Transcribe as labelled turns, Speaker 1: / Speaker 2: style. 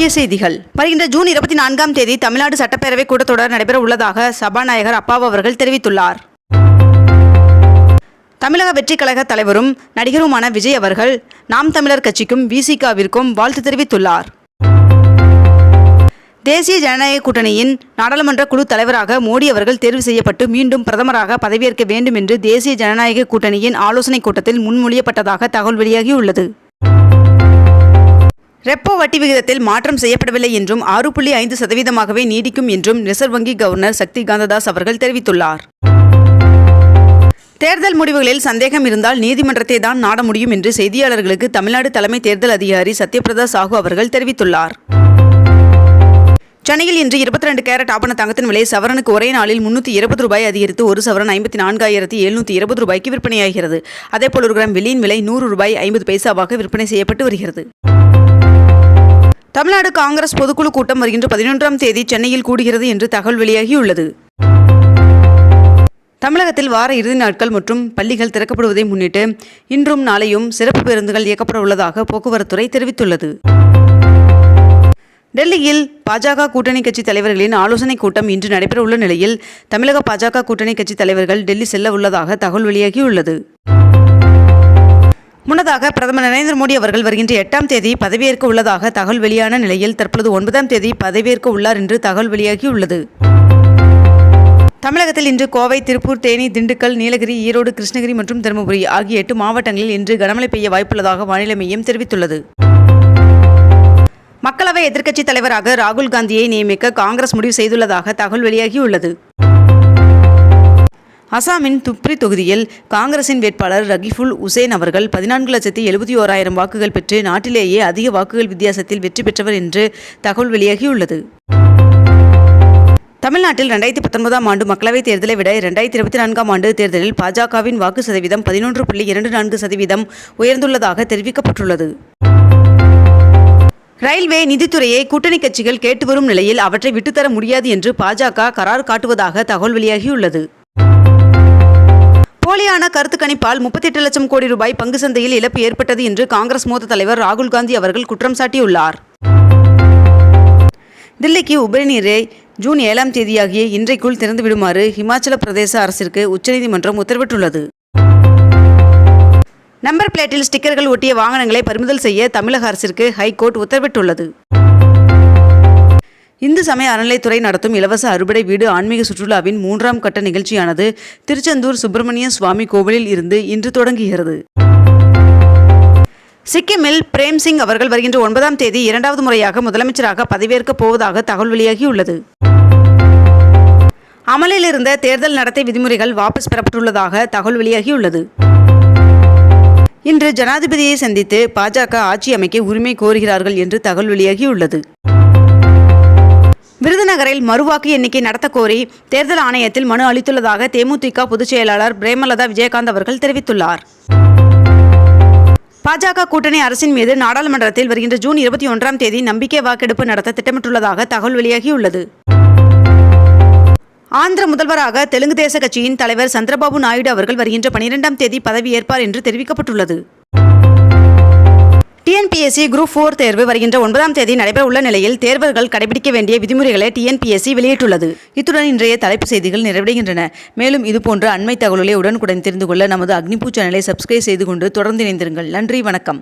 Speaker 1: முக்கிய செய்திகள். வருகின்ற ஜூன் இருபத்தி நான்காம் தேதி தமிழ்நாடு சட்டப்பேரவை கூட்டத்தொடர் நடைபெற உள்ளதாக சபாநாயகர் அப்பாவு அவர்கள் தெரிவித்துள்ளார். தமிழக வெற்றிக் கழக தலைவரும் நடிகருமான விஜய் அவர்கள் நாம் தமிழர் கட்சிக்கும் விசிகாவிற்கும் வாழ்த்து தெரிவித்துள்ளார். தேசிய ஜனநாயக கூட்டணியின் நாடாளுமன்ற குழு தலைவராக மோடி அவர்கள் தேர்வு செய்யப்பட்டு மீண்டும் பிரதமராக பதவியேற்க வேண்டும் என்று தேசிய ஜனநாயக கூட்டணியின் ஆலோசனைக் கூட்டத்தில் முன்மொழியப்பட்டதாக தகவல் வெளியாகியுள்ளது. ரெப்போ வட்டி விகிதத்தில் மாற்றம் செய்யப்படவில்லை என்றும் ஆறு புள்ளி ஐந்து சதவீதமாகவே நீடிக்கும் என்றும் ரிசர்வ் வங்கி கவர்னர் சக்தி காந்ததாஸ் அவர்கள் தெரிவித்துள்ளார். தேர்தல் முடிவுகளில் சந்தேகம் இருந்தால் நீதிமன்றத்தை தான் நாட முடியும் என்று செய்தியாளர்களுக்கு தமிழ்நாடு தலைமை தேர்தல் அதிகாரி சத்யபிரதா சாஹூ அவர்கள் தெரிவித்துள்ளார். சென்னையில் இன்று இருபத்தி ரெண்டு கேரட் ஆபண தங்கத்தின் விலை சவரனுக்கு ஒரே நாளில் முன்னூற்றி இருபது ரூபாய் அதிகரித்து ஒரு சவரன் ஐம்பத்தி நான்காயிரத்தி எழுநூற்றி இருபது ரூபாய்க்கு விற்பனையாகிறது. அதேபோல் ஒரு கிராம் வெள்ளியின் விலை நூறு ரூபாய் ஐம்பது பைசாவாக விற்பனை செய்யப்பட்டு வருகிறது. தமிழ்நாடு காங்கிரஸ் பொதுக்குழு கூட்டம் வருகின்ற பதினொன்றாம் தேதி சென்னையில் கூடுகிறது என்று தகவல் வெளியாகியுள்ளது. தமிழகத்தில் வார இறுதி நாட்கள் மற்றும் பள்ளிகள் திறக்கப்படுவதை முன்னிட்டு இன்றும் நாளையும் சிறப்பு பேருந்துகள் இயக்கப்பட உள்ளதாக போக்குவரத்துறை தெரிவித்துள்ளது. டெல்லியில் பாஜக கூட்டணி கட்சி தலைவர்களின் ஆலோசனைக் கூட்டம் இன்று நடைபெறவுள்ள நிலையில் தமிழக பாஜக கூட்டணி கட்சி தலைவர்கள் டெல்லி செல்ல உள்ளதாக தகவல் வெளியாகியுள்ளது. முன்னதாக பிரதமர் நரேந்திர மோடி அவர்கள் வருகின்ற எட்டாம் தேதி பதவியேற்க உள்ளதாக தகவல் வெளியான நிலையில் தற்பொழுது ஒன்பதாம் தேதி பதவியேற்க உள்ளார் என்று தகவல் வெளியாகியுள்ளது. தமிழகத்தில் இன்று கோவை திருப்பூர் தேனி திண்டுக்கல் நீலகிரி ஈரோடு கிருஷ்ணகிரி மற்றும் தருமபுரி ஆகிய எட்டு மாவட்டங்களில் இன்று கனமழை பெய்ய வாய்ப்புள்ளதாக வானிலை மையம் தெரிவித்துள்ளது. மக்களவை எதிர்க்கட்சித் தலைவராக ராகுல் காந்தியை நியமிக்க காங்கிரஸ் முடிவு செய்துள்ளதாக தகவல் வெளியாகியுள்ளது. அசாமின் துப்ரி தொகுதியில் காங்கிரசின் வேட்பாளர் ரகிஃபுல் உசேன் அவர்கள் பதினான்கு லட்சத்தி எழுபத்தி ஓராயிரம் வாக்குகள் பெற்று நாட்டிலேயே அதிக வாக்குகள் வித்தியாசத்தில் வெற்றி பெற்றவர் என்று தகவல் வெளியாகியுள்ளது. தமிழ்நாட்டில் ரெண்டாயிரத்தி பத்தொன்பதாம் ஆண்டு மக்களவைத் தேர்தலை விட இரண்டாயிரத்தி இருபத்தி நான்காம் ஆண்டு தேர்தலில் பாஜகவின் வாக்கு சதவீதம் பதினொன்று புள்ளி இரண்டு நான்கு சதவீதம் உயர்ந்துள்ளதாக தெரிவிக்கப்பட்டுள்ளது. ரயில்வே நிதித்துறையை கூட்டணி கட்சிகள் கேட்டு வரும் நிலையில் அவற்றை விட்டுத்தர முடியாது என்று பாஜக கரார் காட்டுவதாக தகவல் வெளியாகியுள்ளது. போலியான கருத்து கணிப்பால் முப்பத்தெட்டு லட்சம் கோடி ரூபாய் பங்கு சந்தையில் இழப்பு ஏற்பட்டது என்று காங்கிரஸ் மூத்த தலைவர் ராகுல் காந்தி அவர்கள் குற்றம் சாட்டியுள்ளார். தில்லிக்கு உபரிநீரை ஜூன் ஏழாம் தேதியாகிய இன்றைக்குள் திறந்து விடுமாறு ஹிமாச்சல பிரதேச அரசிற்கு உச்சநீதிமன்றம் உத்தரவிட்டுள்ளது. நம்பர் பிளேட்டில் ஸ்டிக்கர்கள் ஒட்டிய வாகனங்களை பறிமுதல் செய்ய தமிழக அரசிற்கு ஹைகோர்ட் உத்தரவிட்டுள்ளது. இந்து சமய அறநிலைத்துறை நடத்தும் இலவச அறுபடை வீடு ஆன்மீக சுற்றுலாவின் மூன்றாம் கட்ட நிகழ்ச்சியானது திருச்செந்தூர் சுப்பிரமணிய சுவாமி கோவிலில் இருந்து இன்று தொடங்குகிறது. சிக்கிமில் பிரேம் சிங் அவர்கள் வருகின்ற ஒன்பதாம் தேதி இரண்டாவது முறையாக முதலமைச்சராக பதவியேற்கப் போவதாக தகவல் வெளியாகியுள்ளது. அமலில் இருந்த தேர்தல் நடத்தை விதிமுறைகள் வாபஸ் பெறப்பட்டுள்ளதாக தகவல் வெளியாகியுள்ளது. இன்று ஜனாதிபதியை சந்தித்து பாஜக ஆட்சி அமைக்க உரிமை கோருகிறார்கள் என்று தகவல் வெளியாகியுள்ளது. விருதுநகரில் மறுவாக்கு எண்ணிக்கை நடத்த கோரி தேர்தல் ஆணையத்தில் மனு அளித்துள்ளதாக தேமுதிக பொதுச் செயலாளர் பிரேமலதா விஜயகாந்த் அவர்கள் தெரிவித்துள்ளார். பாஜக கூட்டணி அரசின் மீது நாடாளுமன்றத்தில் வருகின்ற ஜூன் இருபத்தி ஒன்றாம் தேதி நம்பிக்கை வாக்கெடுப்பு நடத்த திட்டமிட்டுள்ளதாக தகவல் வெளியாகியுள்ளது. ஆந்திர முதல்வராக தெலுங்கு தேச கட்சியின் தலைவர் சந்திரபாபு நாயுடு அவர்கள் வருகின்ற பனிரெண்டாம் தேதி பதவியேற்பார் என்று தெரிவிக்கப்பட்டுள்ளது. டிஎன்பிஎஸ்சி குரூப் ஃபோர் தேர்வு வருகின்ற ஒன்பதாம் தேதி நடைபெற உள்ள நிலையில் தேர்வர்கள் கடைபிடிக்க வேண்டிய விதிமுறைகளை டிஎன்பிஎஸ்சி வெளியிட்டுள்ளது. இத்துடன் இன்றைய தலைப்பு செய்திகள் நிறைவடைகின்றன. மேலும் இதுபோன்ற அண்மை தகவல்களை உடனுக்குடன் தெரிந்து கொள்ள நமது அக்னிபூ சேனலை சப்ஸ்கிரைப் செய்து கொண்டு தொடர்ந்து இணைந்திருங்கள். நன்றி வணக்கம்.